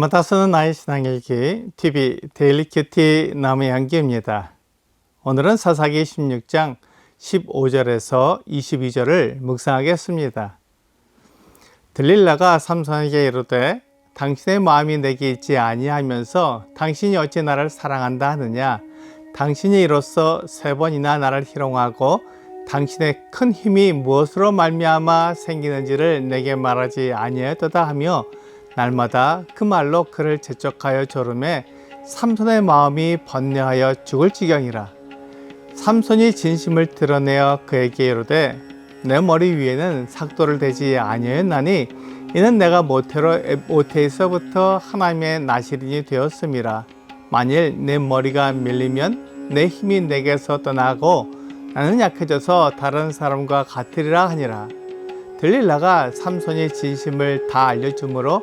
날마다 쓰는 나의 신앙일기 TV 데일리 큐티 남의 향기입니다. 오늘은 사사기 16장 15절에서 22절을 묵상하겠습니다. 들릴라가 삼손에게 이르되 당신의 마음이 내게 있지 아니하면서 당신이 어찌 나를 사랑한다 하느냐 당신이 이로써 세 번이나 나를 희롱하고 당신의 큰 힘이 무엇으로 말미암아 생기는지를 내게 말하지 아니하였다 하며 날마다 그 말로 그를 재촉하여 조름에 삼손의 마음이 번뇌하여 죽을 지경이라. 삼손이 진심을 드러내어 그에게 이르되 내 머리 위에는 삭도를 대지 아니하였나니 이는 내가 모태로 모태에서부터 하나님의 나시린이 되었음이라. 만일 내 머리가 밀리면 내 힘이 내게서 떠나고 나는 약해져서 다른 사람과 같으리라 하니라. 들릴라가 삼손이 진심을 다 알려주므로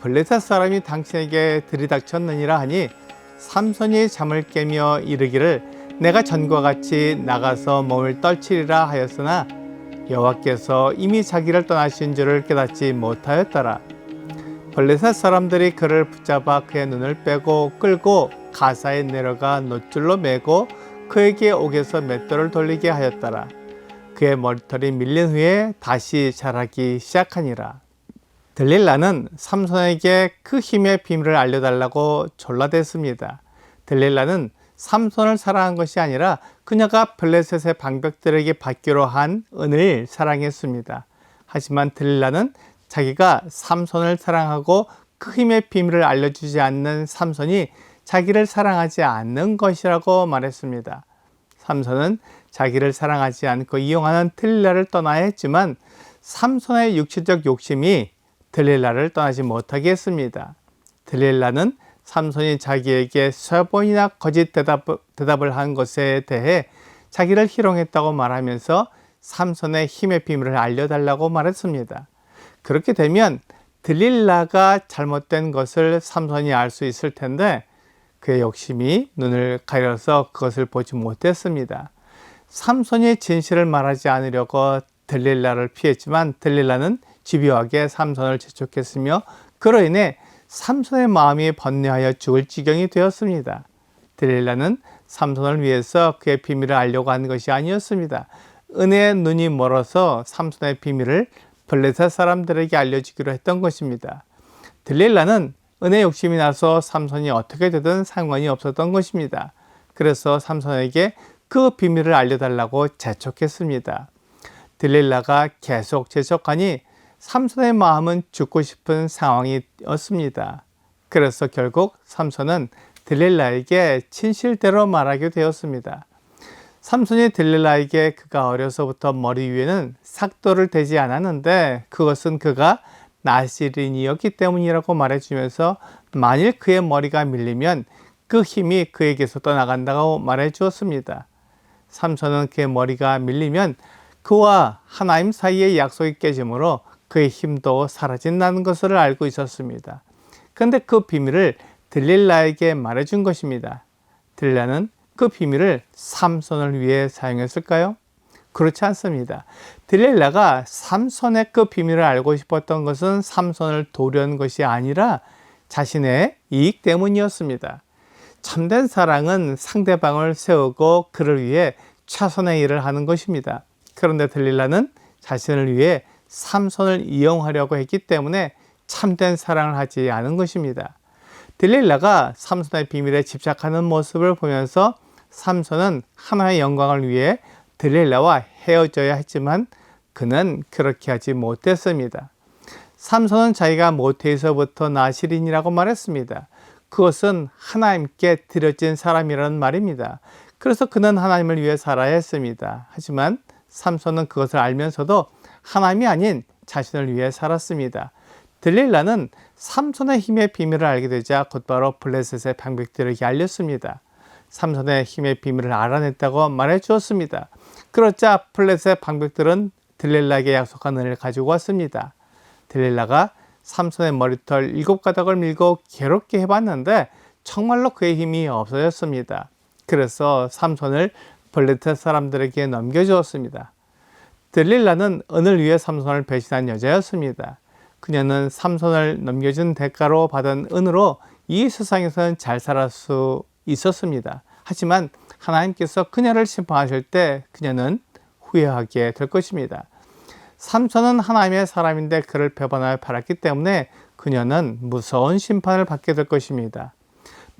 블레셋 사람이 당신에게 들이닥쳤느니라 하니 삼손이 잠을 깨며 이르기를 내가 전과 같이 나가서 몸을 떨치리라 하였으나 여호와께서 이미 자기를 떠나신 줄을 깨닫지 못하였더라. 블레셋 사람들이 그를 붙잡아 그의 눈을 빼고 끌고 가사에 내려가 노줄로 매고 그에게 옥에서 맷돌을 돌리게 하였더라. 그의 머리털이 밀린 후에 다시 자라기 시작하니라. 들릴라는 삼손에게 그 힘의 비밀을 알려달라고 졸라댔습니다. 들릴라는 삼손을 사랑한 것이 아니라 그녀가 블레셋의 방백들에게 받기로 한 은을 사랑했습니다. 하지만 들릴라는 자기가 삼손을 사랑하고 그 힘의 비밀을 알려주지 않는 삼손이 자기를 사랑하지 않는 것이라고 말했습니다. 삼손은 자기를 사랑하지 않고 이용하는 들릴라를 떠나야 했지만 삼손의 육체적 욕심이 들릴라를 떠나지 못하게 했습니다. 들릴라는 삼손이 자기에게 세 번이나 거짓 대답, 대답을 한 것에 대해 자기를 희롱했다고 말하면서 삼손의 힘의 비밀을 알려달라고 말했습니다. 그렇게 되면 들릴라가 잘못된 것을 삼손이 알 수 있을 텐데 그의 욕심이 눈을 가려서 그것을 보지 못했습니다. 삼손이 진실을 말하지 않으려고 들릴라를 피했지만 들릴라는 집요하게 삼손을 재촉했으며 그로 인해 삼손의 마음이 번뇌하여 죽을 지경이 되었습니다. 들릴라는 삼손을 위해서 그의 비밀을 알려고 한 것이 아니었습니다. 은혜의 눈이 멀어서 삼손의 비밀을 블레셋 사람들에게 알려주기로 했던 것입니다. 들릴라는 은혜 욕심이 나서 삼손이 어떻게 되든 상관이 없었던 것입니다. 그래서 삼손에게 그 비밀을 알려달라고 재촉했습니다. 들릴라가 계속 재촉하니 삼손의 마음은 죽고 싶은 상황이었습니다. 그래서 결국 삼손은 들릴라에게 진실대로 말하게 되었습니다. 삼손이 들릴라에게 그가 어려서부터 머리 위에는 삭도를 대지 않았는데 그것은 그가 나시린이었기 때문이라고 말해주면서 만일 그의 머리가 밀리면 그 힘이 그에게서 떠나간다고 말해 주었습니다. 삼손은 그의 머리가 밀리면 그와 하나님 사이의 약속이 깨지므로 그의 힘도 사라진다는 것을 알고 있었습니다. 그런데 그 비밀을 들릴라에게 말해준 것입니다. 들릴라는 그 비밀을 삼손을 위해 사용했을까요? 그렇지 않습니다. 들릴라가 삼손의 그 비밀을 알고 싶었던 것은 삼손을 도려는 것이 아니라 자신의 이익 때문이었습니다. 참된 사랑은 상대방을 세우고 그를 위해 최선의 일을 하는 것입니다. 그런데 들릴라는 자신을 위해 삼손을 이용하려고 했기 때문에 참된 사랑을 하지 않은 것입니다. 들릴라가 삼손의 비밀에 집착하는 모습을 보면서 삼손은 하나의 영광을 위해 들릴라와 헤어져야 했지만 그는 그렇게 하지 못했습니다. 삼손은 자기가 모태에서부터 나시린이라고 말했습니다. 그것은 하나님께 드려진 사람이라는 말입니다. 그래서 그는 하나님을 위해 살아야 했습니다. 하지만 삼손은 그것을 알면서도 하나님이 아닌 자신을 위해 살았습니다. 들릴라는 삼손의 힘의 비밀을 알게 되자 곧바로 블레셋의 방백들에게 알렸습니다. 삼손의 힘의 비밀을 알아냈다고 말해 주었습니다. 그렇자 블레셋의 방백들은 들릴라에게 약속한 은혜를 가지고 왔습니다. 들릴라가 삼손의 머리털 일곱 가닥을 밀고 괴롭게 해봤는데 정말로 그의 힘이 없어졌습니다. 그래서 삼손을 블레셋 사람들에게 넘겨주었습니다. 들릴라는 은을 위해 삼손을 배신한 여자였습니다. 그녀는 삼손을 넘겨준 대가로 받은 은으로 이 세상에서는 잘살수 있었습니다. 하지만 하나님께서 그녀를 심판하실 때 그녀는 후회하게 될 것입니다. 삼손은 하나님의 사람인데 그를 배반하여 팔았기 때문에 그녀는 무서운 심판을 받게 될 것입니다.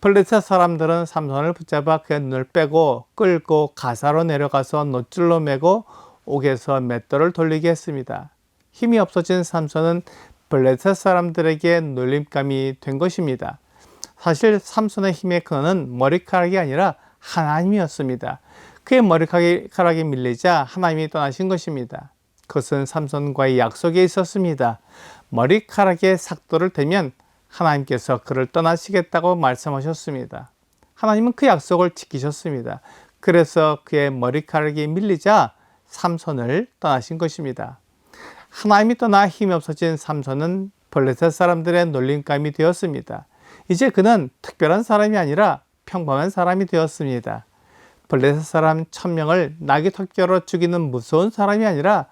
블레셋 사람들은 삼손을 붙잡아 그의 눈을 빼고 끌고 가사로 내려가서 노줄로 매고 옥에서 맷돌을 돌리게 했습니다. 힘이 없어진 삼손은 블레셋 사람들에게 놀림감이 된 것입니다. 사실 삼손의 힘의 근원은 머리카락이 아니라 하나님이었습니다. 그의 머리카락이 밀리자 하나님이 떠나신 것입니다. 그것은 삼손과의 약속에 있었습니다. 머리카락에 삭도를 대면 하나님께서 그를 떠나시겠다고 말씀하셨습니다. 하나님은 그 약속을 지키셨습니다. 그래서 그의 머리카락이 밀리자 삼손을 떠나신 것입니다. 하나님이 떠나 힘이 없어진 삼손은 블레셋 사람들의 놀림감이 되었습니다. 이제 그는 특별한 사람이 아니라 평범한 사람이 되었습니다. 블레셋 사람 천명을 나귀 턱뼈로 죽이는 무서운 사람이 아니라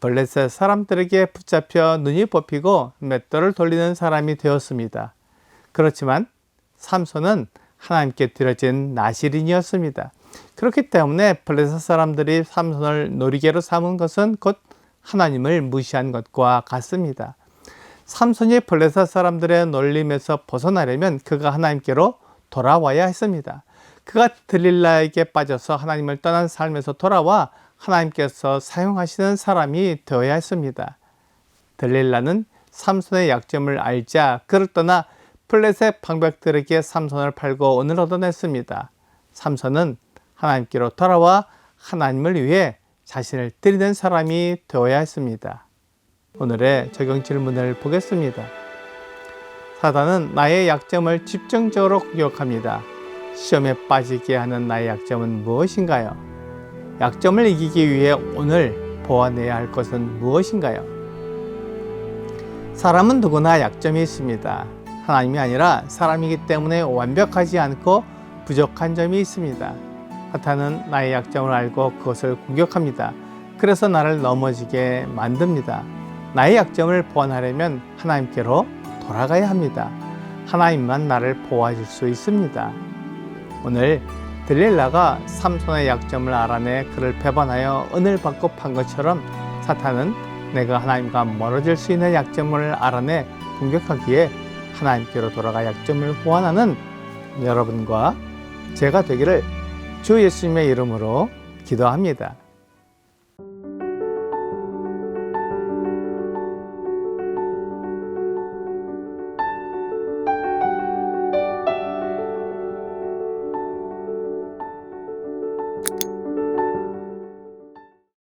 블레셋 사람들에게 붙잡혀 눈이 뽑히고 맷돌을 돌리는 사람이 되었습니다. 그렇지만 삼손은 하나님께 드려진 나시린이었습니다. 그렇기 때문에 블레셋 사람들이 삼손을 놀이개로 삼은 것은 곧 하나님을 무시한 것과 같습니다. 삼손이 블레셋 사람들의 놀림에서 벗어나려면 그가 하나님께로 돌아와야 했습니다. 그가 들릴라에게 빠져서 하나님을 떠난 삶에서 돌아와 하나님께서 사용하시는 사람이 되어야 했습니다. 들릴라는 삼손의 약점을 알자 그를 떠나 플렛의 방백들에게 삼손을 팔고 은을 얻어냈습니다. 삼손은 하나님께로 돌아와 하나님을 위해 자신을 드리는 사람이 되어야 했습니다. 오늘의 적용 질문을 보겠습니다. 사단은 나의 약점을 집중적으로 공격합니다. 시험에 빠지게 하는 나의 약점은 무엇인가요? 약점을 이기기 위해 오늘 보완해야 할 것은 무엇인가요? 사람은 누구나 약점이 있습니다. 하나님이 아니라 사람이기 때문에 완벽하지 않고 부족한 점이 있습니다. 사탄은 나의 약점을 알고 그것을 공격합니다. 그래서 나를 넘어지게 만듭니다. 나의 약점을 보완하려면 하나님께로 돌아가야 합니다. 하나님만 나를 보호하실 수 있습니다. 오늘 들릴라가 삼손의 약점을 알아내 그를 배반하여 은을 받고 판 것처럼 사탄은 내가 하나님과 멀어질 수 있는 약점을 알아내 공격하기에 하나님께로 돌아가 약점을 보완하는 여러분과 제가 되기를 주 예수님의 이름으로 기도합니다.